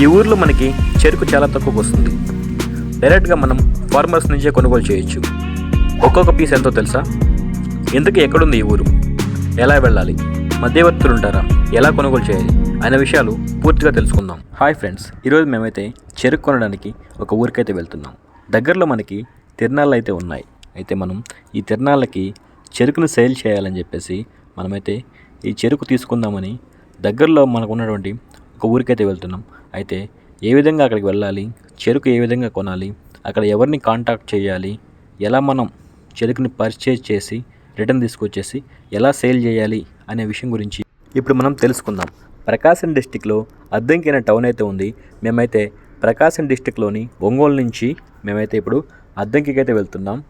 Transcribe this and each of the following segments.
ఈ ఊర్లో మనకి చెరుకు చాలా తక్కువ వస్తుంది. డైరెక్ట్గా మనం ఫార్మర్స్ నుంచే కొనుగోలు చేయొచ్చు. ఒక్కొక్క పీస్ ఎంతో తెలుసా? ఇంతకీ ఎక్కడుంది ఈ ఊరు? ఎలా వెళ్ళాలి? మధ్యవర్తులు ఉంటారా? ఎలా కొనుగోలు చేయాలి? అనే విషయాలు పూర్తిగా తెలుసుకుందాం. హాయ్ ఫ్రెండ్స్ ఈరోజు మేమైతే చెరుకు కొనడానికి ఒక ఊరికైతే వెళ్తున్నాం. దగ్గరలో మనకి తిరణాలు అయితే ఉన్నాయి. అయితే మనం ఈ తిరణాలకి చెరుకును సేల్ చేయాలని చెప్పేసి మనమైతే ఈ చెరుకు తీసుకుందామని దగ్గరలో మనకు ఉన్నటువంటి ఒక ఊరికైతే వెళ్తున్నాం. అయితే ఏ విధంగా అక్కడికి వెళ్ళాలి? చెరుకు ఏ విధంగా కొనాలి? అక్కడ ఎవరిని కాంటాక్ట్ చేయాలి? ఎలా మనం చెరుకుని పర్చేజ్ చేసి రిటర్న్ తీసుకొచ్చేసి ఎలా సేల్ చేయాలి అనే విషయం గురించి ఇప్పుడు మనం తెలుసుకుందాం. ప్రకాశం డిస్టిక్లో అద్దంకి టౌన్ అయితే ఉంది. మేమైతే ప్రకాశం డిస్టిక్లోని ఒంగోలు నుంచి మేమైతే ఇప్పుడు అద్దంకికి అయితే వెళ్తున్నాం.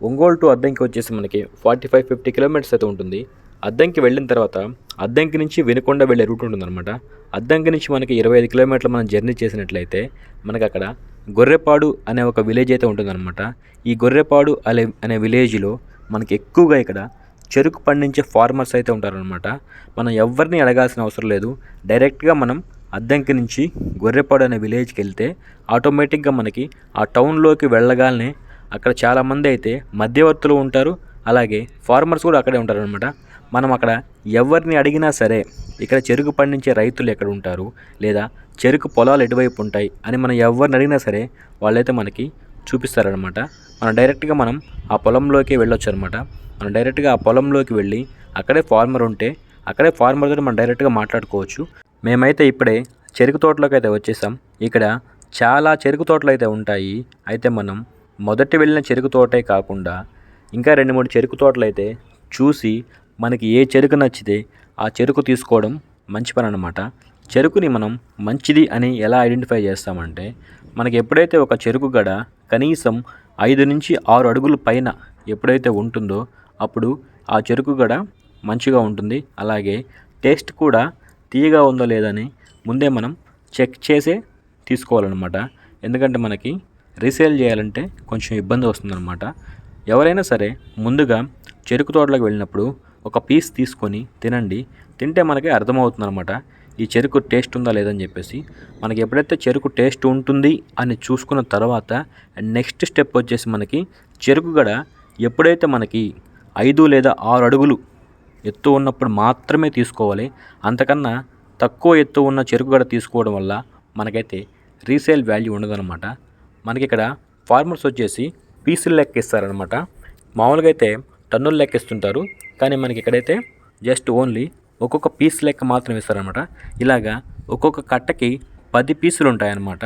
ఒంగోలు టు అద్దంకి వచ్చేసి మనకి ఫార్టీ ఫైవ్ ఫిఫ్టీ కిలోమీటర్స్ అయితే ఉంటుంది. అద్దంకి వెళ్ళిన తర్వాత అద్దంకి నుంచి వినుకొండ వెళ్ళే రూట్ ఉంటుందన్నమాట. అద్దంకి నుంచి మనకి ఇరవై ఐదు కిలోమీటర్లు మనం జర్నీ చేసినట్లయితే మనకి అక్కడ గొర్రెపాడు అనే ఒక విలేజ్ అయితే ఉంటుందన్నమాట. ఈ గొర్రెపాడు అనే అనే విలేజ్లో మనకి ఎక్కువగా ఇక్కడ చెరుకు పండించే ఫార్మర్స్ అయితే ఉంటారనమాట మనం ఎవరిని అడగాల్సిన అవసరం లేదు. డైరెక్ట్గా మనం అద్దంకి నుంచి గొర్రెపాడు అనే విలేజ్కి వెళ్తే ఆటోమేటిక్గా మనకి ఆ టౌన్లోకి వెళ్ళగానే అక్కడ చాలామంది అయితే మధ్యవర్తులు ఉంటారు. అలాగే ఫార్మర్స్ కూడా అక్కడే ఉంటారనమాట మనం అక్కడ ఎవరిని అడిగినా సరే ఇక్కడ చెరుకు పండించే రైతులు ఎక్కడ ఉంటారు? లేదా చెరుకు పొలాలు ఎటువైపు ఉంటాయి? అని మనం ఎవరిని అడిగినా సరే వాళ్ళైతే మనకి చూపిస్తారనమాట మనం డైరెక్ట్గా మనం ఆ పొలంలోకి వెళ్ళొచ్చు అనమాట మనం డైరెక్ట్గా ఆ పొలంలోకి వెళ్ళి అక్కడే ఫార్మర్ ఉంటే అక్కడే ఫార్మర్తో మనం డైరెక్ట్గా మాట్లాడుకోవచ్చు. మేమైతే ఇప్పుడే చెరుకు తోటలోకి అయితే వచ్చేసాం. ఇక్కడ చాలా చెరుకు తోటలు అయితే ఉంటాయి. అయితే మనం మొదటి వెళ్ళిన చెరుకు తోటే కాకుండా ఇంకా రెండు మూడు చెరుకు తోటలు అయితే చూసి మనకి ఏ చెరుకు నచ్చితే ఆ చెరుకు తీసుకోవడం మంచి పని అనమాట చెరుకుని మనం మంచిది అని ఎలా ఐడెంటిఫై చేస్తామంటే మనకి ఎప్పుడైతే ఒక చెరుకు గడ కనీసం ఐదు నుంచి ఆరు అడుగుల పైన ఎప్పుడైతే ఉంటుందో అప్పుడు ఆ చెరుకు గడ మంచిగా ఉంటుంది. అలాగే టేస్ట్ కూడా తీయగా ఉందో లేదని ముందే మనం చెక్ చేసే తీసుకోవాలన్నమాట. ఎందుకంటే మనకి రీసేల్ చేయాలంటే కొంచెం ఇబ్బంది వస్తుందన్నమాట. ఎవరైనా సరే ముందుగా చెరుకు తోటలోకి వెళ్ళినప్పుడు ఒక పీస్ తీసుకొని తినండి. తింటే మనకి అర్థమవుతుందన్నమాట. ఈ చెరుకు టేస్ట్ ఉందా లేదని చెప్పేసి. మనకి ఎప్పుడైతే చెరుకు టేస్ట్ ఉంటుంది అని చూసుకున్న తర్వాత నెక్స్ట్ స్టెప్ వచ్చేసి మనకి చెరుకు గడ ఎప్పుడైతే మనకి ఐదు లేదా ఆరు అడుగులు ఎత్తు ఉన్నప్పుడు మాత్రమే తీసుకోవాలి. అంతకన్నా తక్కువ ఎత్తు ఉన్న చెరుకు గడ తీసుకోవడం వల్ల మనకైతే రీసేల్ వాల్యూ ఉండదన్నమాట. మనకి ఇక్కడ ఫార్మర్స్ వచ్చేసి పీసులు లెక్క ఇస్తారనమాట మామూలుగా అయితే టన్నులు లెక్క ఇస్తుంటారు కానీ మనకి ఇక్కడైతే జస్ట్ ఓన్లీ ఒక్కొక్క పీస్ లెక్క మాత్రమే ఇస్తారనమాట ఇలాగా ఒక్కొక్క కట్టకి పది పీసులు ఉంటాయన్నమాట.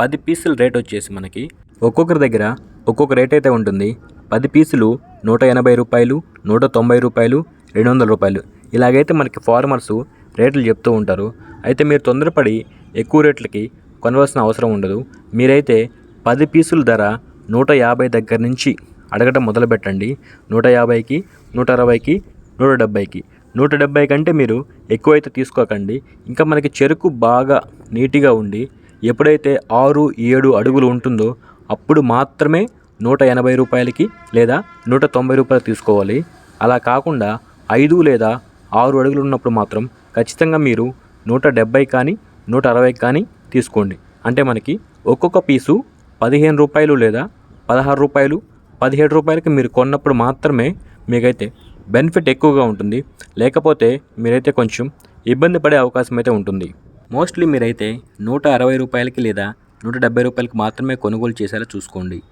పది పీసుల రేట్ వచ్చేసి మనకి ఒక్కొక్కరి దగ్గర ఒక్కొక్క రేట్ అయితే ఉంటుంది. పది పీసులు నూట ఎనభై రూపాయలు నూట తొంభై రూపాయలు రెండు వందల రూపాయలు. ఇలాగైతే మనకి ఫార్మర్స్ రేట్లు చెప్తూ ఉంటారు. అయితే మీరు తొందరపడి ఎక్కువ రేట్లకి కొనవలసిన అవసరం ఉండదు. మీరైతే పది పీసుల ధర నూట యాభై దగ్గర నుంచి అడగటం మొదలుపెట్టండి. నూట యాభైకి నూట అరవైకి నూట డెబ్బైకి. నూట డెబ్బై కంటే మీరు ఎక్కువైతే తీసుకోకండి. ఇంకా మనకి చెరుకు బాగా నీట్గా ఉండి ఎప్పుడైతే ఆరు ఏడు అడుగులు ఉంటుందో అప్పుడు మాత్రమే నూట ఎనభై రూపాయలకి లేదా నూట తొంభై రూపాయలు తీసుకోవాలి. అలా కాకుండా ఐదు లేదా ఆరు అడుగులు ఉన్నప్పుడు మాత్రం ఖచ్చితంగా మీరు నూట డెబ్బై కానీ నూట అరవై కానీ తీసుకోండి. అంటే మనకి ఒక్కొక్క పీసు పదిహేను రూపాయలు లేదా పదహారు రూపాయలు పదిహేడు రూపాయలకి మీరు కొన్నప్పుడు మాత్రమే మీకైతే బెనిఫిట్ ఎక్కువగా ఉంటుంది. లేకపోతే మీరైతే కొంచెం ఇబ్బంది పడే అవకాశం అయితే ఉంటుంది. మోస్ట్లీ మీరైతే నూట అరవై రూపాయలకి లేదా నూట డెబ్బై రూపాయలకి మాత్రమే కొనుగోలు చేసేలా చూసుకోండి.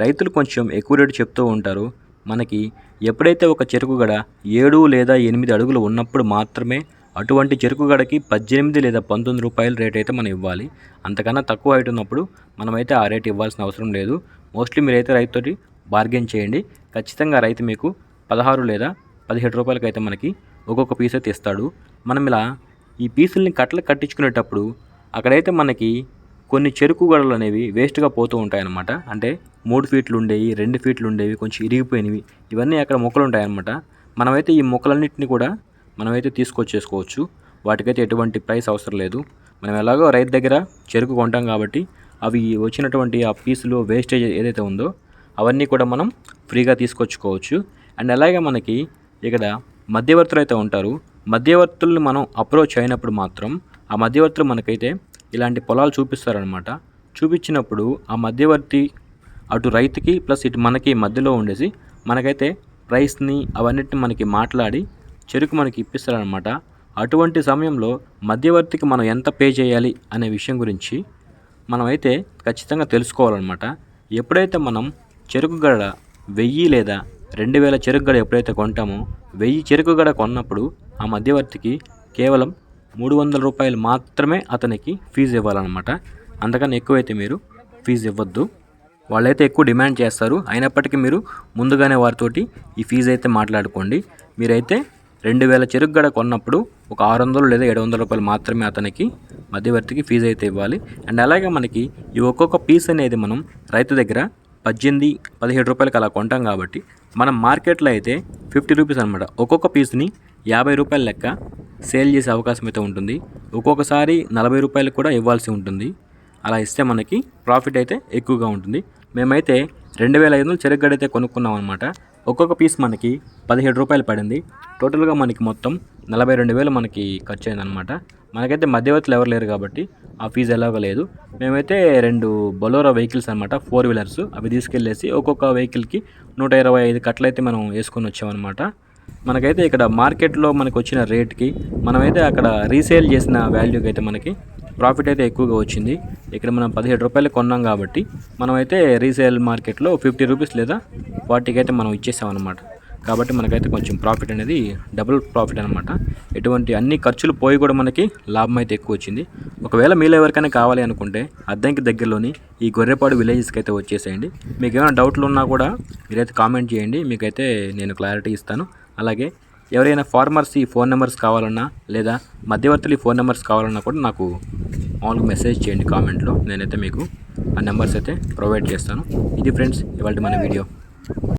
రైతులు కొంచెం ఎక్కువ రేటు చెప్తూ ఉంటారు. మనకి ఎప్పుడైతే ఒక చెరుకు గడ ఏడు లేదా ఎనిమిది అడుగులు ఉన్నప్పుడు మాత్రమే అటువంటి చెరుకు గడకి పద్దెనిమిది లేదా పంతొమ్మిది రూపాయల రేట్ అయితే మనం ఇవ్వాలి. అంతకన్నా తక్కువ హైట్ ఉన్నప్పుడు మనమైతే ఆ రేట్ ఇవ్వాల్సిన అవసరం లేదు. మోస్ట్లీ మీరైతే రైతుతోటి బార్గెన్ చేయండి. ఖచ్చితంగా రైతు మీకు పదహారు లేదా పదిహేడు రూపాయలకైతే అయితే మనకి ఒక్కొక్క పీస్ అయితే ఇస్తాడు. మనం ఇలా ఈ పీసుల్ని కట్టలు కట్టించుకునేటప్పుడు అక్కడైతే మనకి కొన్ని చెరుకు గడలు అనేవి వేస్ట్గా పోతూ ఉంటాయన్నమాట. అంటే మూడు ఫీట్లు ఉండేవి రెండు ఫీట్లు ఉండేవి కొంచెం ఇరిగిపోయినవి. ఇవన్నీ అక్కడ మొక్కలు ఉంటాయన్నమాట. మనమైతే ఈ మొక్కలన్నింటినీ కూడా మనమైతే తీసుకొచ్చేసుకోవచ్చు. వాటికైతే ఎటువంటి ప్రైస్ అవసరం లేదు. మనం ఎలాగో రైతు దగ్గర చెరుకు కొంటాం కాబట్టి అవి వచ్చినటువంటి ఆ పీసులు వేస్టేజ్ ఏదైతే ఉందో అవన్నీ కూడా మనం ఫ్రీగా తీసుకొచ్చుకోవచ్చు. అండ్ అలాగే మనకి ఇక్కడ మధ్యవర్తులు అయితే ఉంటారు. మధ్యవర్తుల్ని మనం అప్రోచ్ అయినప్పుడు మాత్రం ఆ మధ్యవర్తులు మనకైతే ఇలాంటి పొలాలు చూపిస్తారనమాట చూపించినప్పుడు ఆ మధ్యవర్తి అటు రైతుకి ప్లస్ ఇటు మనకి మధ్యలో ఉండేసి మనకైతే ప్రైస్ని అవన్నిటిని మనకి మాట్లాడి చెరుకు మనకి ఇప్పిస్తారనమాట అటువంటి సమయంలో మధ్యవర్తికి మనం ఎంత పే చేయాలి అనే విషయం గురించి మనమైతే ఖచ్చితంగా తెలుసుకోవాలన్నమాట. ఎప్పుడైతే మనం చెరుకు గడ వెయ్యి లేదా రెండు వేల చెరుకు గడ ఎప్పుడైతే కొంటామో వెయ్యి చెరుకు గడ కొన్నప్పుడు ఆ మధ్యవర్తికి కేవలం మూడు వందల రూపాయలు మాత్రమే అతనికి ఫీజు ఇవ్వాలన్నమాట. అంతకన్నా ఎక్కువైతే మీరు ఫీజు ఇవ్వద్దు. వాళ్ళైతే ఎక్కువ డిమాండ్ చేస్తారు. అయినప్పటికీ మీరు ముందుగానే వారితోటి ఈ ఫీజు అయితే మాట్లాడుకోండి. మీరైతే రెండు వేల చెరుకు గడ కొన్నప్పుడు ఒక ఆరు వందలు లేదా ఏడు వందల రూపాయలు మాత్రమే అతనికి మధ్యవర్తికి ఫీజు అయితే ఇవ్వాలి. అండ్ అలాగే మనకి ఈ ఒక్కొక్క పీస్ అనేది మనం రైతు దగ్గర పద్దెనిమిది పదిహేడు రూపాయలకి అలా కొంటాం కాబట్టి మనం మార్కెట్లో అయితే ఫిఫ్టీ రూపీస్ అనమాట ఒక్కొక్క పీస్ని యాభై రూపాయల లెక్క సేల్ చేసే అవకాశం అయితే ఉంటుంది. ఒక్కొక్కసారి నలభై రూపాయలకు కూడా ఇవ్వాల్సి ఉంటుంది. అలా ఇస్తే మనకి ప్రాఫిట్ అయితే ఎక్కువగా ఉంటుంది. మేమైతే రెండు వేల ఐదు వందలు చెరగడ్డ అయితే కొనుక్కున్నాం అనమాట ఒక్కొక్క పీస్ మనకి పదిహేడు రూపాయలు పడింది. టోటల్గా మనకి మొత్తం నలభై రెండు వేలు మనకి ఖర్చు అయిందనమాట మనకైతే మధ్యవర్తులు ఎవరు లేరు కాబట్టి ఆ ఫీజు ఎలాగో లేదు. మేమైతే రెండు బొలోరో వెహికల్స్ అనమాట ఫోర్ వీలర్స్ అవి తీసుకెళ్ళేసి ఒక్కొక్క వెహికల్కి నూట ఇరవై ఐదు కట్టలైతే మనం వేసుకొని వచ్చామన్నమాట. మనకైతే ఇక్కడ మార్కెట్లో మనకు వచ్చిన రేట్కి మనమైతే అక్కడ రీసేల్ చేసిన వాల్యూకి అయితే మనకి ప్రాఫిట్ అయితే ఎక్కువగా వచ్చింది. ఇక్కడ మనం పదిహేడు రూపాయలు కొన్నాం కాబట్టి మనమైతే రీసేల్ మార్కెట్లో ఫిఫ్టీ రూపీస్ లేదా ఫార్టీకి అయితే మనం ఇచ్చేసామన్నమాట. కాబట్టి మనకైతే కొంచెం ప్రాఫిట్ అనేది డబుల్ ప్రాఫిట్ అనమాట ఎటువంటి అన్ని ఖర్చులు పోయి కూడా మనకి లాభం అయితే ఎక్కువ వచ్చింది. ఒకవేళ మీలో ఎవరికైనా కావాలి అనుకుంటే అద్దంకి దగ్గరలోని ఈ గొర్రెపాడు విలేజెస్కి అయితే వచ్చేసేయండి. మీకు ఏమైనా డౌట్లు ఉన్నా కూడా మీరైతే కామెంట్ చేయండి. మీకైతే నేను క్లారిటీ ఇస్తాను. అలాగే ఎవరైనా ఫార్మర్స్ ఈ ఫోన్ నెంబర్స్ కావాలన్నా లేదా మధ్యవర్తులు ఈ ఫోన్ నెంబర్స్ కావాలన్నా కూడా నాకు మామూలుగా మెసేజ్ చేయండి కామెంట్లో నేనైతే మీకు ఆ నెంబర్స్ అయితే ప్రొవైడ్ చేస్తాను. ఇది ఫ్రెండ్స్ ఇవాళ మన వీడియో